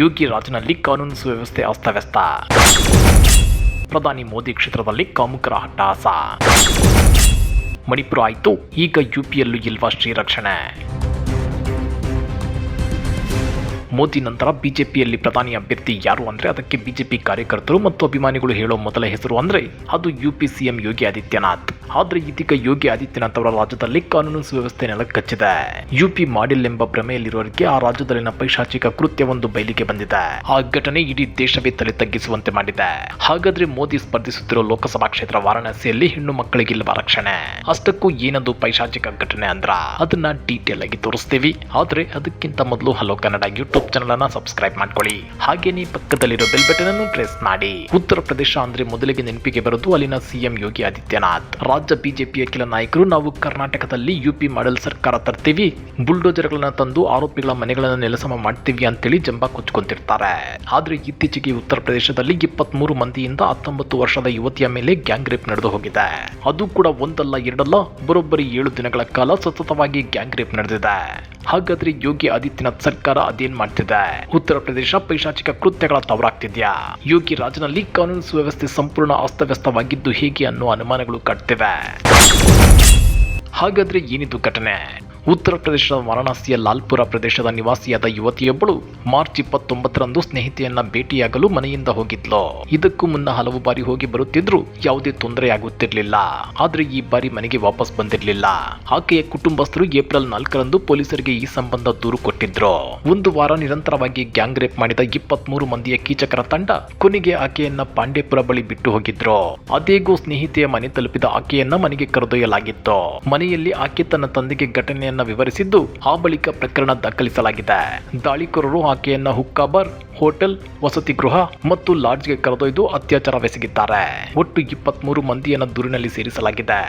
ಯೋಗಿ ರಾಜ್ನಲ್ಲಿ ಕಾನೂನು ಸುವ್ಯವಸ್ಥೆ ಅಸ್ತವ್ಯಸ್ತ. ಪ್ರಧಾನಿ ಮೋದಿ ಕ್ಷೇತ್ರದಲ್ಲಿ ಕಾಮುಕರ ಹಟ್ಟಾಸ ಮಣಿಪುರ ಆಯಿತು, ಈಗ ಯುಪಿಯಲ್ಲೂ ಇಲ್ವಾ ಶ್ರೀರಕ್ಷಣೆ? ಮೋದಿ ನಂತರ ಬಿಜೆಪಿಯಲ್ಲಿ ಪ್ರಧಾನಿ ಅಭ್ಯರ್ಥಿ ಯಾರು ಅಂದ್ರೆ ಅದಕ್ಕೆ ಬಿಜೆಪಿ ಕಾರ್ಯಕರ್ತರು ಮತ್ತು ಅಭಿಮಾನಿಗಳು ಹೇಳೋ ಮೊದಲ ಹೆಸರು ಅಂದ್ರೆ ಅದು ಯುಪಿ ಸಿಎಂ ಯೋಗಿ ಆದಿತ್ಯನಾಥ್. ಆದರೆ ಇದೀಗ ಯೋಗಿ ಆದಿತ್ಯನಾಥ್ ಅವರ ರಾಜ್ಯದಲ್ಲಿ ಕಾನೂನು ಸುವ್ಯವಸ್ಥೆ ನೆಲಕಚ್ಚಿದೆ. ಯುಪಿ ಮಾಡಿಲ್ ಎಂಬ ಭ್ರಮೆಯಲ್ಲಿರುವವರಿಗೆ ಆ ರಾಜ್ಯದಲ್ಲಿನ ಪೈಶಾಚಿಕ ಕೃತ್ಯವೊಂದು ಬಯಲಿಗೆ ಬಂದಿದೆ. ಆ ಘಟನೆ ಇಡೀ ದೇಶವೇ ತಲೆ ತಗ್ಗಿಸುವಂತೆ ಮಾಡಿದೆ. ಹಾಗಾದ್ರೆ ಮೋದಿ ಸ್ಪರ್ಧಿಸುತ್ತಿರೋ ಲೋಕಸಭಾ ಕ್ಷೇತ್ರ ವಾರಾಣಸಿಯಲ್ಲಿ ಹೆಣ್ಣು ಮಕ್ಕಳಿಗಿಲ್ಲವ ರಕ್ಷಣೆ? ಅಷ್ಟಕ್ಕೂ ಏನದು ಪೈಶಾಚಿಕ ಘಟನೆ ಅಂದ್ರ? ಅದನ್ನ ಡೀಟೇಲ್ ಆಗಿ ತೋರಿಸ್ತೀವಿ. ಆದ್ರೆ ಅದಕ್ಕಿಂತ ಮೊದಲು ಹಲೋ ಕನ್ನಡ ಯೂಟ್ಯೂಬ್ ಚಾನಲ್ ಅನ್ನ ಸಬ್ಸ್ಕ್ರೈಬ್ ಮಾಡ್ಕೊಳ್ಳಿ. ಹಾಗೇನೇ ಪಕ್ಕದಲ್ಲಿರೋ ಬೆಲ್ ಬಟನ್ ಅನ್ನು ಪ್ರೆಸ್ ಮಾಡಿ. ಉತ್ತರ ಪ್ರದೇಶ ಅಂದ್ರೆ ಮೊದಲಿಗೆ ನೆನಪಿಗೆ ಬರೋದು ಅಲ್ಲಿನ ಸಿಎಂ ಯೋಗಿ ಆದಿತ್ಯನಾಥ್. ರಾಜ್ಯ ಬಿಜೆಪಿಯ ಕೆಲ ನಾಯಕರು ನಾವು ಕರ್ನಾಟಕದಲ್ಲಿ ಯುಪಿ ಮಾಡಲ್ ಸರ್ಕಾರ ತರ್ತೀವಿ ಬುಲ್ಡೋಜರ್ಗಳನ್ನ ತಂದು ಆರೋಪಿಗಳ ಮನೆಗಳನ್ನ ನೆಲಸಮ ಮಾಡ್ತೀವಿ ಅಂತೇಳಿ ಜಂಬ ಕೊಚ್ಕೊಂತಿರ್ತಾರೆ ಆದ್ರೆ ಇತ್ತೀಚೆಗೆ ಉತ್ತರ ಪ್ರದೇಶದಲ್ಲಿ ಇಪ್ಪತ್ತ್ ಮೂರು ಮಂದಿಯಿಂದ ಹತ್ತೊಂಬತ್ತು ವರ್ಷದ ಯುವತಿಯ ಮೇಲೆ ಗ್ಯಾಂಗ್ ರೇಪ್ ನಡೆದು ಹೋಗಿದೆ. ಅದು ಕೂಡ ಒಂದಲ್ಲ, ಎರಡಲ್ಲ, ಬರೋಬ್ಬರಿ ಏಳು ದಿನಗಳ ಕಾಲ ಸತತವಾಗಿ ಗ್ಯಾಂಗ್ ರೇಪ್ ನಡೆದಿದೆ. ಹಾಗಾದ್ರೆ ಯೋಗಿ ಆದಿತ್ಯನಾಥ್ ಸರ್ಕಾರ ಅದೇನ್ ಮಾಡ್ತಿದೆ? ಉತ್ತರ ಪ್ರದೇಶ ಪೈಶಾಚಿಕ ಕೃತ್ಯಗಳ ತವರಾಗ್ತಿದ್ಯಾ? ಯೋಗಿ ರಾಜ್ನಲ್ಲಿ ಕಾನೂನು ಸುವ್ಯವಸ್ಥೆ ಸಂಪೂರ್ಣ ಅಸ್ತವ್ಯಸ್ತವಾಗಿದ್ದು ಹೇಗೆ ಅನ್ನೋ ಅನುಮಾನಗಳು ಕಟ್ತಿವೆ ಹಾಗಾದ್ರೆ ಏನಿದು ಘಟನೆ? ಉತ್ತರ ಪ್ರದೇಶದ ವಾರಾಣಸಿಯ ಲಾಲ್ಪುರ ಪ್ರದೇಶದ ನಿವಾಸಿಯಾದ ಯುವತಿಯೊಬ್ಬಳು ಮಾರ್ಚ್ ಇಪ್ಪತ್ತೊಂಬತ್ತರಂದು ಸ್ನೇಹಿತೆಯನ್ನ ಭೇಟಿಯಾಗಲು ಮನೆಯಿಂದ ಹೋಗಿದ್ಲು. ಇದಕ್ಕೂ ಮುನ್ನ ಹಲವು ಬಾರಿ ಹೋಗಿ ಬರುತ್ತಿದ್ರು ಯಾವುದೇ ತೊಂದರೆಯಾಗುತ್ತಿರಲಿಲ್ಲ. ಆದ್ರೆ ಈ ಬಾರಿ ಮನೆಗೆ ವಾಪಸ್ ಬಂದಿರಲಿಲ್ಲ. ಆಕೆಯ ಕುಟುಂಬಸ್ಥರು ಏಪ್ರಿಲ್ ನಾಲ್ಕರಂದು ಪೊಲೀಸರಿಗೆ ಈ ಸಂಬಂಧ ದೂರು ಕೊಟ್ಟಿದ್ರು. ಒಂದು ವಾರ ನಿರಂತರವಾಗಿ ಗ್ಯಾಂಗ್ ರೇಪ್ ಮಾಡಿದ ಇಪ್ಪತ್ಮೂರು ಮಂದಿಯ ಕೀಚಕರ ತಂಡ ಕೊನೆಗೆ ಆಕೆಯನ್ನ ಪಾಂಡೇಪುರ ಬಳಿ ಬಿಟ್ಟು ಹೋಗಿದ್ರು. ಅದೇಗೂ ಸ್ನೇಹಿತೆಯ ಮನೆ ತಲುಪಿದ ಆಕೆಯನ್ನ ಮನೆಗೆ ಕರೆದೊಯ್ಯಲಾಗಿತ್ತು. ಮನೆಯಲ್ಲಿ ಆಕೆ ತನ್ನ ತಂದೆಗೆ ಘಟನೆಯನ್ನ ವಿವರಿಸಿದ್ದು ಆ ಬಳಿಕ ಪ್ರಕರಣ ದಾಖಲಿಸಲಾಗಿದೆ. ದಾಳಿಕೋರರು ಆಕೆಯನ್ನ ಹುಕ್ಕಾಬಾರ್ ಹೋಟೆಲ್, ವಸತಿ ಗೃಹ ಮತ್ತು ಲಾಡ್ಜ್ಗೆ ಕರೆದೊಯ್ದು ಅತ್ಯಾಚಾರವೆಸಗಿದ್ದಾರೆ ಒಟ್ಟು ಇಪ್ಪತ್ಮೂರು ಮಂದಿಯನ್ನ ದೂರಿನಲ್ಲಿ ಸೇರಿಸಲಾಗಿದೆ.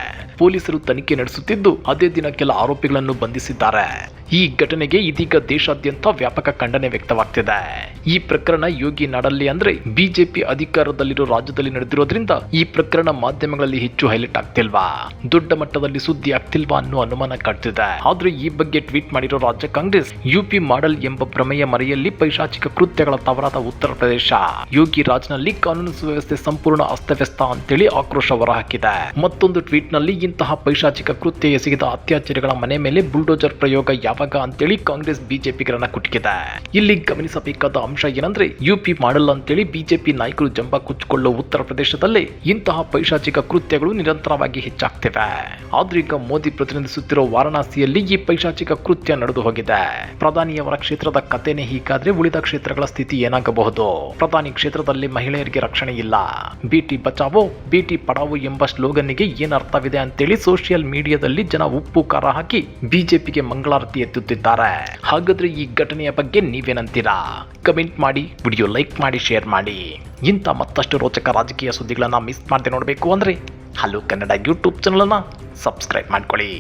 ಪೊಲೀಸರು ತನಿಖೆ ನಡೆಸುತ್ತಿದ್ದು, ಅದೇ ದಿನ ಕೆಲ ಆರೋಪಿಗಳನ್ನು ಬಂಧಿಸಿದ್ದಾರೆ. ಈ ಘಟನೆಗೆ ಇದೀಗ ದೇಶಾದ್ಯಂತ ವ್ಯಾಪಕ ಖಂಡನೆ ವ್ಯಕ್ತವಾಗ್ತಿದೆ. ಈ ಪ್ರಕರಣ ಯೋಗಿ ನಾಡಲ್ಲಿ ಅಂದ್ರೆ ಬಿಜೆಪಿ ಅಧಿಕಾರದಲ್ಲಿರೋ ರಾಜ್ಯದಲ್ಲಿ ನಡೆದಿರೋದ್ರಿಂದ ಈ ಪ್ರಕರಣ ಮಾಧ್ಯಮಗಳಲ್ಲಿ ಹೆಚ್ಚು ಹೈಲೈಟ್ ಆಗ್ತಿಲ್ವಾ? ದೊಡ್ಡ ಮಟ್ಟದಲ್ಲಿ ಸುದ್ದಿ ಆಗ್ತಿಲ್ವಾ ಅನ್ನೋ ಅನುಮಾನ ಕಾಡ್ತಿದೆ. ಆದ್ರೆ ಈ ಬಗ್ಗೆ ಟ್ವೀಟ್ ಮಾಡಿರೋ ರಾಜ್ಯ ಕಾಂಗ್ರೆಸ್, ಯುಪಿ ಮಾಡಲ್ ಎಂಬ ಭ್ರಮೆಯ ಮರೆಯಲ್ಲಿ ಪೈಶಾಚಿಕ ಕೃತ್ಯಗಳ ತವರಾದ ಉತ್ತರ ಪ್ರದೇಶ. ಯೋಗಿ ರಾಜ್ನಲ್ಲಿ ಕಾನೂನು ಸುವ್ಯವಸ್ಥೆ ಸಂಪೂರ್ಣ ಅಸ್ತವ್ಯಸ್ತ ಅಂತೇಳಿ ಆಕ್ರೋಶ ಹೊರಹಾಕಿದೆ. ಮತ್ತೊಂದು ಟ್ವೀಟ್ನಲ್ಲಿ ಇಂತಹ ಪೈಶಾಚಿಕ ಕೃತ್ಯ ಎಸಗಿದ ಅತ್ಯಾಚಾರಿಗಳ ಮನೆ ಮೇಲೆ ಬುಲ್ಡೋಜರ್ ಪ್ರಯೋಗ ಯಾವಾಗ ಅಂತೇಳಿ ಕಾಂಗ್ರೆಸ್ ಬಿಜೆಪಿಗರನ್ನ ಕುಟುಕಿದೆ. ಇಲ್ಲಿ ಗಮನಿಸಬೇಕಾದ ಅಂಶ ಏನಂದ್ರೆ ಯುಪಿ ಮಾಡಲ್ಲ ಅಂತೇಳಿ ಬಿಜೆಪಿ ನಾಯಕರು ಜಂಬ ಕುಚ್ಚಿಕೊಳ್ಳುವ ಉತ್ತರ ಪ್ರದೇಶದಲ್ಲಿ ಇಂತಹ ಪೈಶಾಚಿಕ ಕೃತ್ಯಗಳು ನಿರಂತರವಾಗಿ ಹೆಚ್ಚಾಗ್ತಿವೆ. ಆದ್ರೀಗ ಮೋದಿ ಪ್ರತಿನಿಧಿಸುತ್ತಿರೋ ವಾರಣಾಸಿಯಲ್ಲಿ ಈ ಪೈಶಾಚಿಕ ಕೃತ್ಯ ನಡೆದು ಹೋಗಿದೆ. ಪ್ರಧಾನಿಯವರ ಕ್ಷೇತ್ರದ ಕಥೆನೇ ಹೀಗಾದ್ರೆ ಉಳಿದ ಕ್ಷೇತ್ರಗಳ ಸ್ಥಿತಿ ಏನಾಗಬಹುದು? ಪ್ರಧಾನಿ ಕ್ಷೇತ್ರದಲ್ಲಿ ಮಹಿಳೆಯರಿಗೆ ರಕ್ಷಣೆ ಇಲ್ಲ. ಬಿಟಿ ಬಚಾವೋ, ಬಿಟಿ ಪಡಾವೋ ಎಂಬ ಸ್ಲೋಗನ್ಗೆ ಏನ್ ಅರ್ಥವಿದೆ ಅಂತೇಳಿ ಸೋಷಿಯಲ್ ಮೀಡಿಯಾದಲ್ಲಿ ಜನ ಉಪ್ಪು ಕಾರ ಹಾಕಿ ಬಿಜೆಪಿಗೆ ಮಂಗಳಾರತಿ ಎತ್ತುತ್ತಿದ್ದಾರೆ. ಹಾಗಾದ್ರೆ ಈ ಘಟನೆಯ ಬಗ್ಗೆ ನೀವೇನಂತೀರಾ? ಕಮೆಂಟ್ ಮಾಡಿ, ವಿಡಿಯೋ ಲೈಕ್ ಮಾಡಿ, ಶೇರ್ ಮಾಡಿ. ಇಂಥ ಮತ್ತಷ್ಟು ರೋಚಕ ರಾಜಕೀಯ ಸುದ್ದಿಗಳನ್ನ ಮಿಸ್ ಮಾಡದೆ ನೋಡಬೇಕು ಅಂದ್ರೆ ಹಲೋ ಕನ್ನಡ ಯೂಟ್ಯೂಬ್ ಚಾನಲನ್ನು ಸಬ್ಸ್ಕ್ರೈಬ್ ಮಾಡ್ಕೊಳ್ಳಿ.